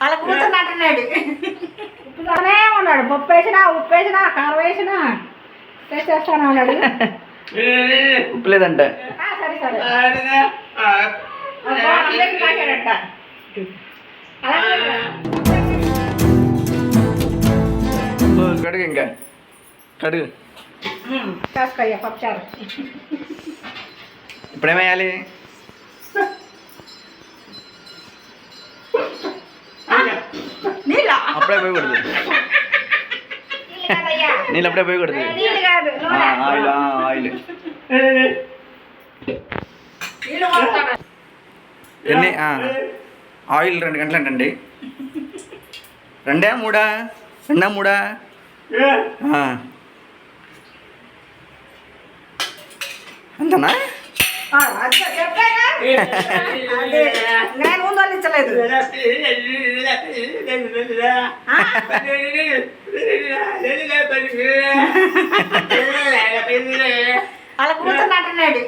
అలా కూర్చున్నట్టున్నాడు ఉప్పుతోనే ఉన్నాడు. పప్పు వేసినా ఉప్పు వేసినా కారం వేసినా. తెచ్చేస్తాను అన్నాడు. ఉప్పు లేదంట. ఆ, సరే సరే. అందరికీ కాశాడట కడుగు ఇంకా. కడుగు. కాసుకోయ్యా పప్పుచారు ఇప్పుడేమేయాలి నీళ్ళ అప్పుడే పోయకూడదు నీళ్ళు కాదయ్యా నీళ్ళు అప్పుడే పోయకూడదు నీళ్ళు కాదు ఆ, నూనె. ఆయిల్ ఆ, ఆయిల్ నీళ్ళు పోస్తాను ఎన్ని ఆ, ఆయిల్ రెండు గంటలు అంటండి రెండా మూడా రెండా మూడా ఆ. అంతనా నేను ముందలించలేదు అలా కూర్చున్నట్టున్నాడు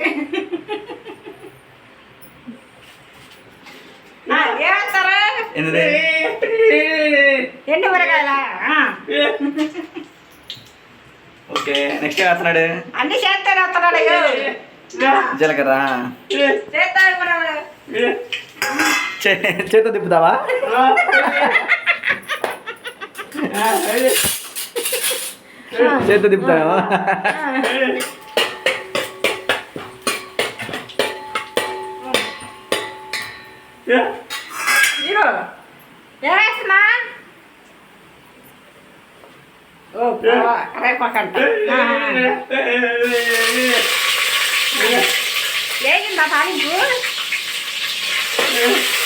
ఏమంటారు ఎండు మిరగాయల ఓకే నెక్స్ట్ ఏం వేస్తున్నాడు అన్ని చేస్తానే వస్తున్నాడు జీలకర్ర చేస్తాడు కూడా చే- చేత్తో తిప్పుతావా చేత్తో తిప్పుతావా ఇరు ఏమేస్తున్నా ఓ ఏగిందా తాలింపు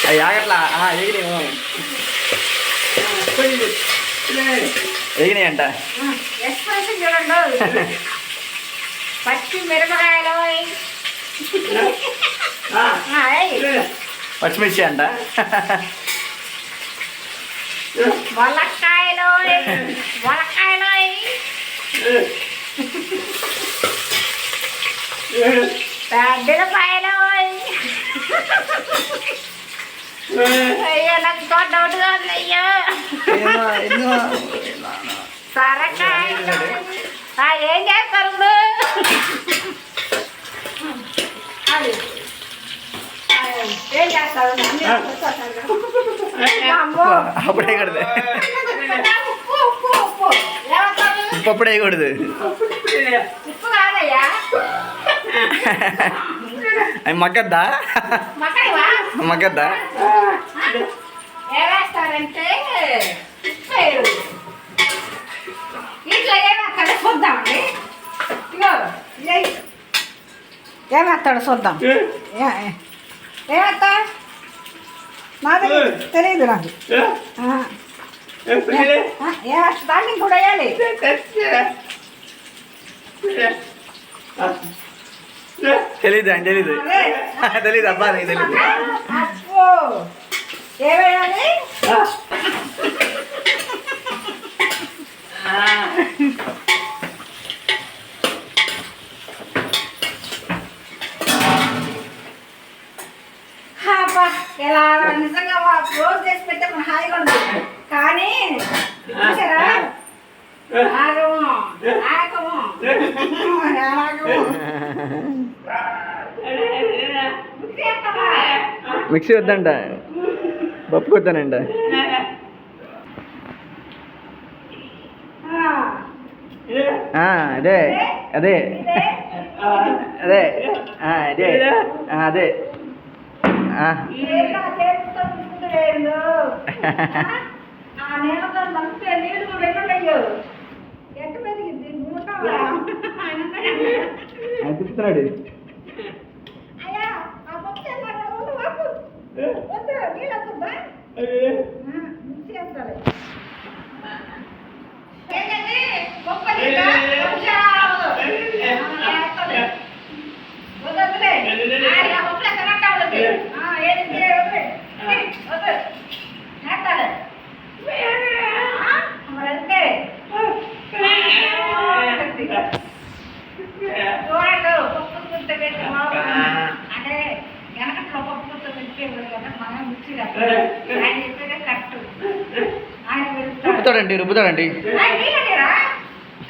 అవి ఆగట్లా ఎగినాయి ఎగినాయి అంట ఎక్స్ప్రెషన్ చూడండి పచ్చి మిరపకాయలు. పచ్చిమిర్చి అంట ములక్కాయలు ములక్కాయలు పెద్దలపాయలు అయ్యో నాకు తోట డౌట్గా ఉంది అయ్యో ఏమో, ఎన్నో. సరకాయలు ఆ, ఏం చేస్తారు ఇప్పుడు అది. ఆ, ఏం అవి మగ్గద్దా? మగ్గద్దా? ఏమేస్తారంటే ఇట్లా ఏమేస్తాడో చూద్దామండి. ఏమేస్తాడో చూద్దాం. ఏ- ఏ- ఏమేస్తా నాకు. తెలియదు నాకు ఏమేస్తా దాన్ని కూడా వేయాలి. తెలీదు అని తెలీదు. తెలీదు అబ్బా నీకు తెలీదు. ఇలా నిజంగా రోజు చేసి మన హాయిగా ఉంది కానీ చూసారా? మిక్సీ వద్దంట పప్పు కొద్దానంట ఆ, అదే అదే అదే అదే ఆ, అదే ఆ. మిక్సీ వేస్తాడు ఏంటంటే గొప్ప నీళ్ళ? పప్పు చారు. ఆ, వేస్తాడు. వద్దు, వద్దులే. ఆయన ఆ పప్పులో తినట్టు అవ్వదు. ఆ, ఏది ఇది, వద్దులే. ఏయ్, వద్దు. వేస్తాడు. ఆ, మరి అంతే. చూడండి పప్పు గుర్తు పెట్టి అంటే వెనకట్లో పప్పు గుర్తు పెట్టి అందుకే కదా మనం మిక్సీ కట్టాలి. ఆయన చెప్పేదే కరెక్ట్ ఆయన వెళ్తాడు రుబ్బుతాడండి రుబ్బుతాడండి.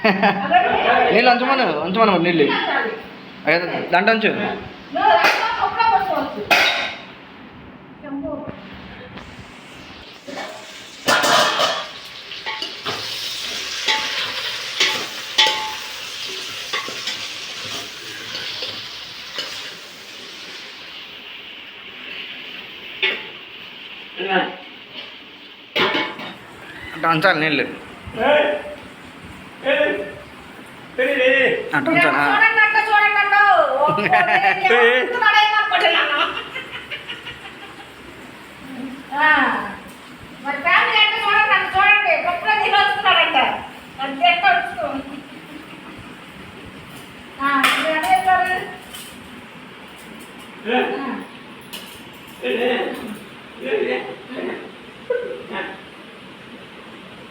నీళ్ళు ఉంచమను మరి నీళ్ళు చాలు. అయ్యో, దాంట్లో ఉంచు నువ్వు రాసుకో, కప్పులో పోసుకోవచ్చు. చెంబు. అట్లా ఉంచాలి నీళ్ళు అట్లా ఉంచాలా చూడండి అంట, చూడండి అంట. ఓ, ఓ, నేను ఏమనుకుంటున్నాడేమో అనుకుంటున్నాను. ఆ, మరి ఫ్యామిలీ అంటే చూడండి అంట, చూడండి గొప్పగా తినొస్తున్నాడంట అంతే వచ్చు అదే సార్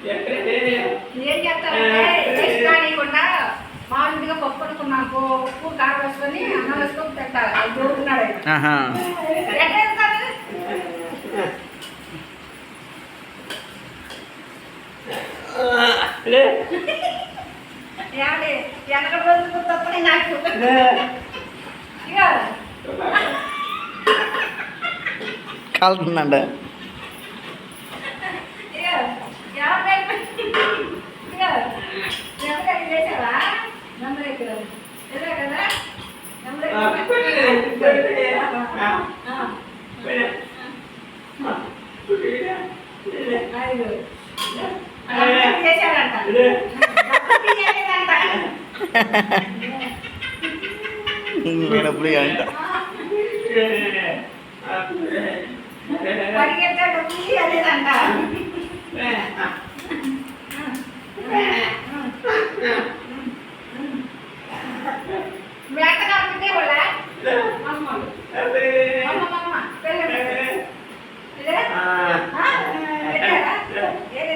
ఏం చేస్తారంటే వేస్ట్ కానివ్వకుండా మామూలుగా పప్పు అనుకున్నాకు ఉప్పు కారం వేసుకొని అన్నం వేసుకొని రోజులు తప్పని నాకు ఇక కాలుతుందండి ఇక యాభై ఇక ఎవరైనా ¿ok?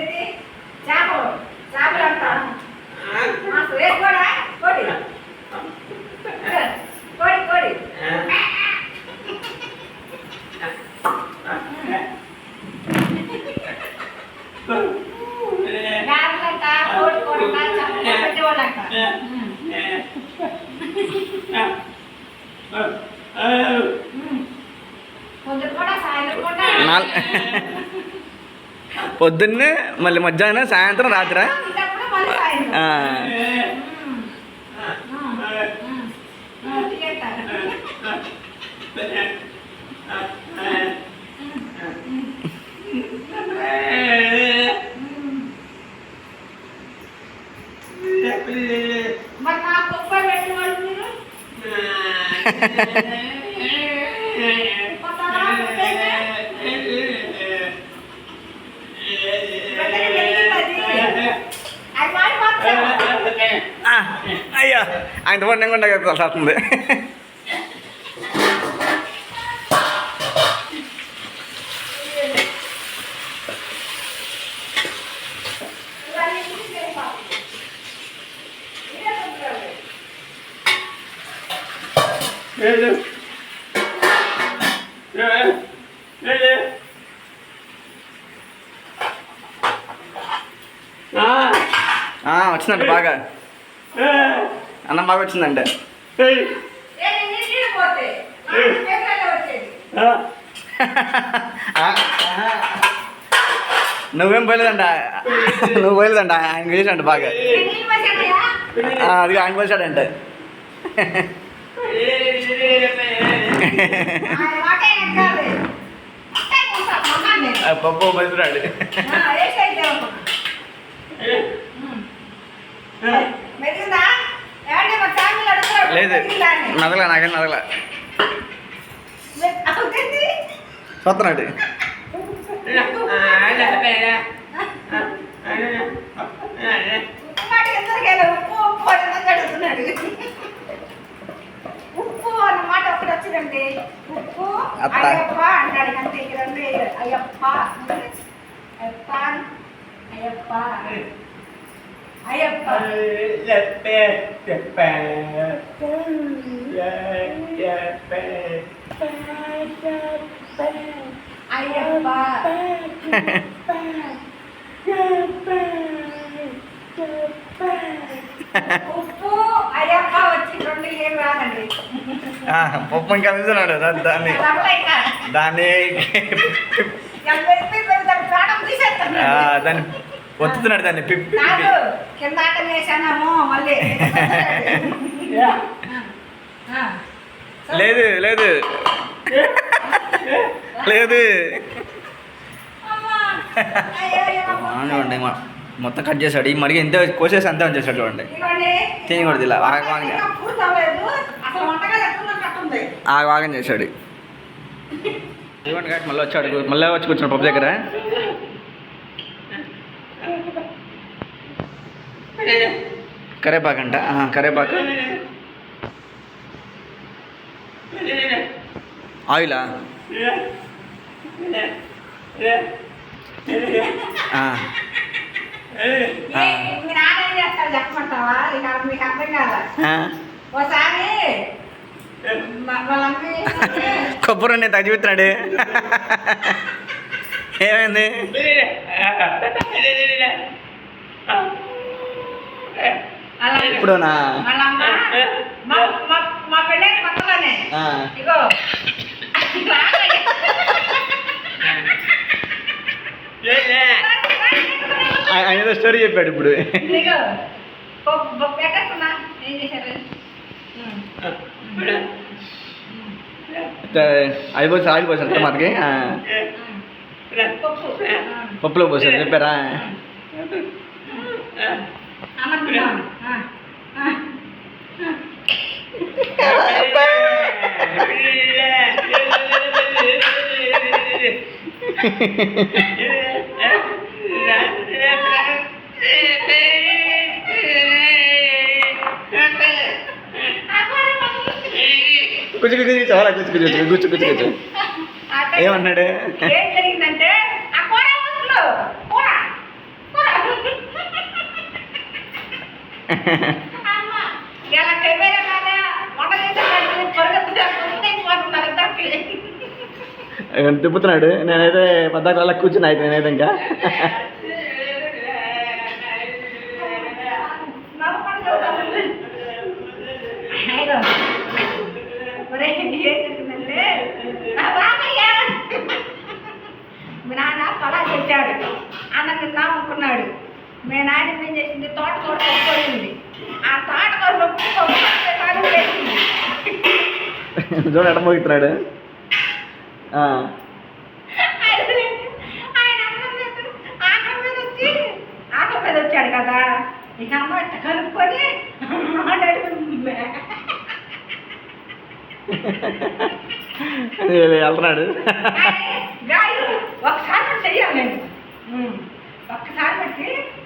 పొద్దున్నే మళ్ళీ మధ్యాహ్నం సాయంత్రం రాత్రా. మరి నా కుప్ప పెట్టిన వాళ్ళు మీరు కొత్త వాళ్ళు ఉంటేనే వెంటనే తెలియదు అది. అది వాడి మాత్రం. ఆ, అయ్యో ఆయన తెలిపాలి. ఇదే చెప్తారు. ఆ, వచ్చిందంట బాగా. అన్నం బాగా వచ్చిందంటే. నువ్వేం పోయలేదంట. నువ్వు పోయలేదంట. ఆయన చేసాడంట బాగా. అది ఆయన పోసాడంటే. పప్పు పోసాడు లేదు. నదల నాకేం నదల. చూస్తున్నాడు ఉప్పు మాట ఎందుకు వెళ్ళ? ఉప్పు ఉప్పు అని ఎందుకు అడుగుతున్నాడు? ఉప్పు అన్న మాట ఒకటి వచ్చిందండి ఉప్పు. అయ్యప్ప అంటాడు అంతే ఇక రెండు వేయరు. అయ్యప్ప అయ్యప్ప అయ్యప్ప అయ్యప్ప అయ్యప్ప ఉప్పు అయ్యప్ప వచ్చి రెండు ఏం రాదండి. పప్పు ఇంకా దాన్ని. దాన్ని దాన్ని ఒత్తుతున్నాడు దాన్ని. పిప్పి కాదు వేసాము మళ్ళీ. లేదు లేదు. లేదు. అమ్మా. అయ్యో, అయ్యో. అవునండి మొత్తం కట్ చేశాడు. ఈ మరిగి ఎంత కోసేసి అంతే ఉంచేసాడు చూడండి. తినకూడదు ఇలా ఆగ ఆగ ఇంకా పూర్తి అవ్వలేదు. అసలు వంటగా ఎట్లుందని కట్టుంది ఆగ ఆగం చేశాడు. ఇవ్వండి కాబట్టి మళ్ళీ వచ్చాడు. మళ్ళీ వచ్చి కూర్చున్నాడు పప్పు దగ్గర కరేపాకంట ఆ, కరేపాకు ఆయిలా ఆ, ఏ, మీ నాన్న ఏం చేస్తాడు చెప్పమంటావా ఇక మీకు అర్థం కాదా ఆ. ఒకసారి మా- వాళ్ళ అమ్మ ఏంటంటే, కొబ్బరి నేను తగ్గిపోతున్నాడు ఏమైంది వాళ్ళ అమ్మ- ఇప్పుడునా వాళ్ళ అమ్మ మా మా- మా పెళ్ళైన కొత్తలోనే ఆ. ఇగో రాగయ్య. ఆ- ఆయన ఏదో స్టోరీ చెప్పాడు ఇప్పుడు ఇదిగో పప్పు పప్పు పెట్టేస్తున్నా ఏం చేశారు ఉమ్. అది పోసి ఆయిల్ పోసారు మనకి ఆ, పప్పు పప్పులో పోసారు చెప్పారా అమర్తున్నాను కూర్చు కూర్చు చాలా కూర్చు కూర్చు కూర్చు కూర్చు కూర్చు ఏమన్నాడు తిప్పుతున్నాడు? నేనైతే పద్దాక అలా కూర్చున్నా అయితే నేనైతే ఇంకా. నా మీ నాన్న పలా తెచ్చాడు అన్న తిందాం అనుకున్నాడు. మీ నాయన ఏం చేసింది? తోటకూర పప్పుకోయింది ఆ తోటకూర చూడ ఎడ మోగుతున్నాడు ఆ. ఆయన అన్నం మీద ఆకలి మీద వచ్చి ఆకలి మీద వచ్చాడు కదా. ఇక అమ్మ కలుపుకొని. వెళ్తున్నాడు. ఒకసారి చెయ్యాలి నేను.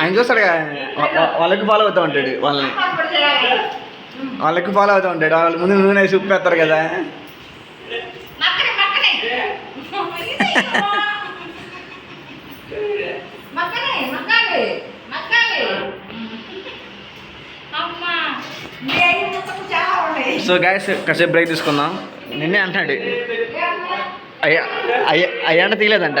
ఆయన చూస్తాడు కదా, వాళ్ళకి ఫాలో అవుతూ ఉంటాడు వాళ్ళని. వాళ్ళకి ఫాలో అవుతూ ఉంటాడు. వాళ్ళ ముందు నూనె వేసి ఉప్పు వేస్తారు కదా. సో గాయస్ కాసేపు బ్రేక్ తీసుకుందాం. నిన్నే అంటాడు. అయ్యా అయ్యా అయ్యా అంటే తీయలేదంట.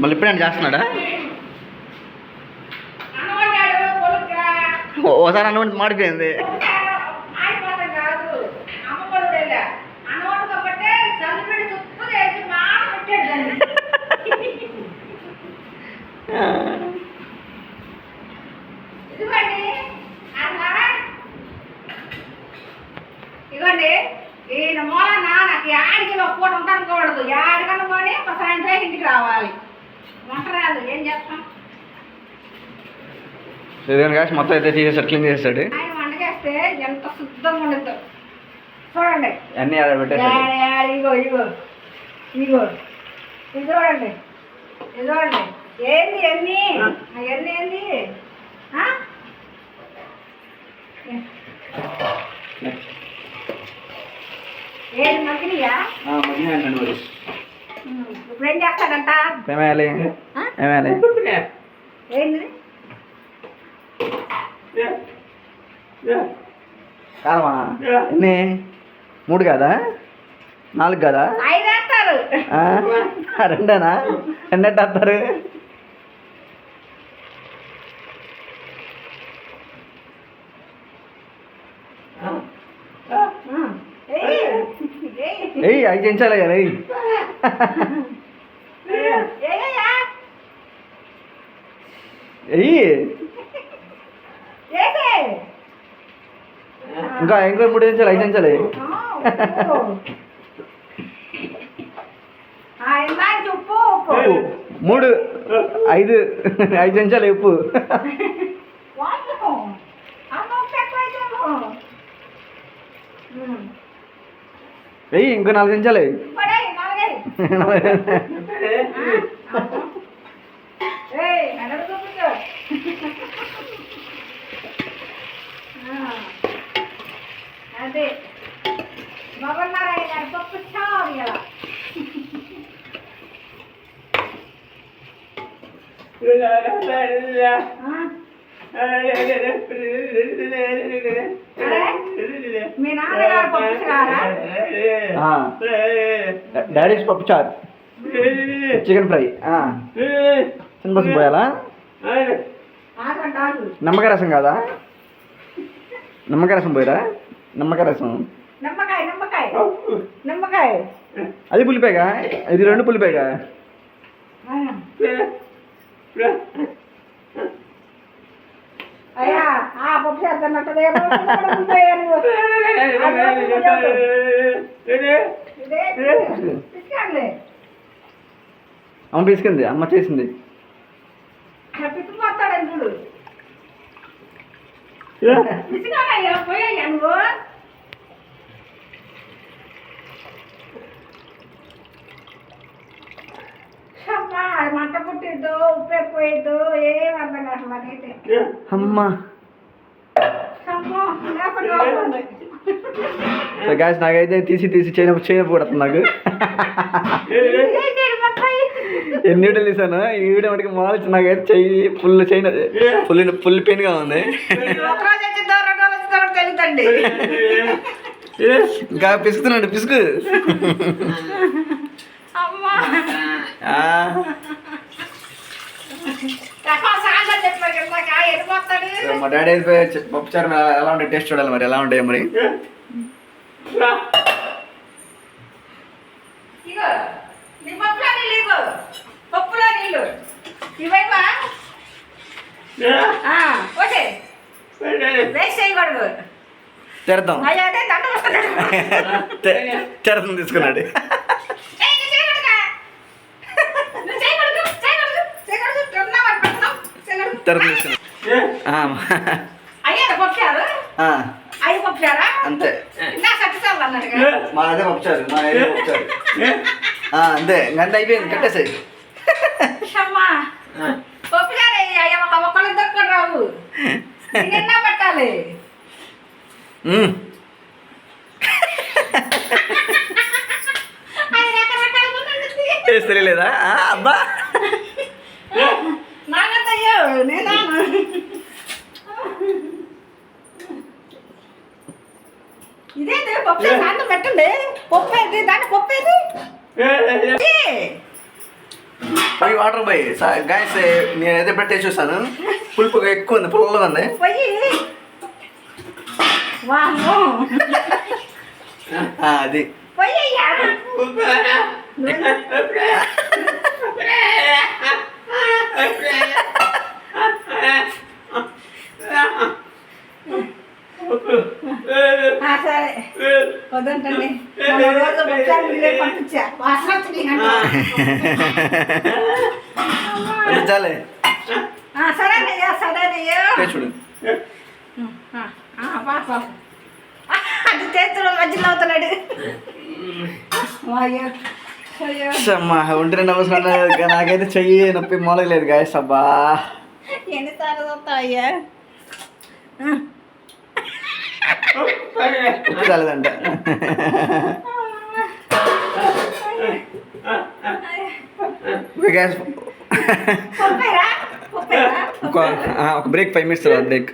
మళ్ళీ ఇప్పుడేం చేస్తున్నాడా? ఓసారి అన్నం మాడిపోయింది ఆడిపోతాం కాదు అమ్మఒడు వెళ్ళా అన్నవాడు కాబట్టి చల్లిపెట్టి చుట్టూ వేసి మాట పెట్టాడు దాన్ని ఇదిగోండి అలా ఇదిగోండి ఈయన మూలన నాకు యాడికి ఒక పూట ఉంటాను కూడదు యాడికన్నా పోనీ ఒక సాయంత్రం ఇంటికి రావాలి వంట రాదు ఏం చేస్తాం ఇదిగోండి కాసి మొత్తం అయితే తీసేసాడు క్లీన్ చేస్తే ఎంత శుద్ధంగా ఉండదు చూడండి. అన్నీ ఆడ పెట్టేసాడు ఇగో ఇగో ఇగో. ఇది చూడండి. ఇది చూడండి. ఏంది ఎన్ని? ఎన్ని ఏంది? ఏంది మగ్గినయా? మరి. ఇప్పుడు ఏం చేస్తాడంట? ఏమేయాలి? ఏమేయాలి? ఏంది? కాదమ్మా. ఎన్ని? మూడు కాదా? నాలుగు కాదా? రెండేనా? రెండెట్టు వేస్తారు? ఏయ్, ఏయ్. ఏయ్ అవి చెంచాలి కదా ఏయ్. ఏయ్యా, ఇంకా ఇంకో మూడు చెంచాలి ఐదు చెంచాలి ఆ, ఇందాక చెప్పు ఉప్పు. ఉప్పు మూడు ఐదు ఐదు చెంచాలి ఉప్పు వామ్మో, అమ్మ ఉప్పు ఎక్కువైందేమో. ఉమ్. వెయ్యి ఇంకో నాలుగు చెంచాలి పడేయ్, నాలుగేయ్. ఆ, అమ్మ. ఏయ్, నన్ను చూపించు. ఆ, అదే బాబన్నారాయణ గారి పప్పు చారు ఇలా మీ నాన్నగారు పప్పు చారా ఆ, డాడీస్ పప్పు చారు చికెన్ ఫ్రై. చిన్న బస్సు పోయాలా? ఆగండి ఆగు. నిమ్మకాయ రసం కాదా? నిమ్మకాయ రసం పోయిరా? నిమ్మకాయ రసం. నిమ్మకాయ నిమ్మకాయ. నిమ్మకాయ. అది పులిపేగా? ఇది రెండు పులిపేగా. అయ్యా ఆ పప్పు చేస్తున్నట్టుదే అమ్మ పిసికింది అమ్మ చేసింది. చూడు. నువ్వు అమ్మా అది మంట పుట్టిద్దు ఉప్పు ఎక్కువైద్దు ఏం అర్థం కాదు నాకైతే అమ్మ. అమ్మో లేకుండా వస్తుంది. సో గ్యాస్ నాకైతే తీసి తీసి చేయన పడుతుంది నాకు. ఎన్ని వీడియోలు తీసాను ఈ వీడియో మటుకు మాల్చి నాకైతే చెయ్యి ఫుల్ చైన్ ఫుల్ ఫుల్ పెయిన్గా ఉంది. వచ్చిందో కూడా తెలియదండి ఇంకా పిసుకుతున్నాడు పిసుకు. మా డాడీ అయిపోయి చె- పప్పు చారు ఎలా ఎలా ఉంటాయి టేస్ట్ చూడాలి మరి. ఎలా ఉంటాయి మరి? పప్పులో నీళ్ళు ఇవైవా ఓకే వేస్ట్ చేయకూడదు. తెరదాం తీసుకున్నాడు ఏయ్, నువ్వు చేయకూడదుగా. నువ్వు చేయకూడదు, చేయకూడదు, చేయకూడదు. తిన్నావు అని పెడుతున్నావు, అయ్యి పప్పుచారా అంతే. మా అదే పప్పు చారు మా ఏరియా పప్పు చారు ఆ, అంతే. ఇంకంతే అయిపోయింది కట్టేసాయి పెట్టాలి? అది తెలియలేదా అబ్బా. నాకంతయ్యో నేనా ఇదేంటి పప్పు అన్నం పెట్టండి. పప్పు ఏది? దాని పప్పు ఏది? ఏ, పోయి వాటర్ పోయి. గాయస్ నేనైతే ఇప్పుడు టేస్ట్ చూస్తాను పులుపు ఎక్కువ ఉంది పుల్లగా ఉంది. పోయి. అది. పోయి సరే. వద్దంటండి రోజు పంపించా. ఆ, సరేనయ్యా సరేనయ్యా చూడు. పాప అది చేతులు మధ్యలో అవుతున్నాడు. అయ్యో. అమ్మా ఒంటి రెండు అవసరం నాకైతే చెయ్యి నొప్పి మొలగలేదు గాయస్ అబ్బా. ఎన్నిసార్లు చాలేదంట ఆ, ఒక బ్రేక్ ఫైవ్ మినిట్స్ బ్రేక్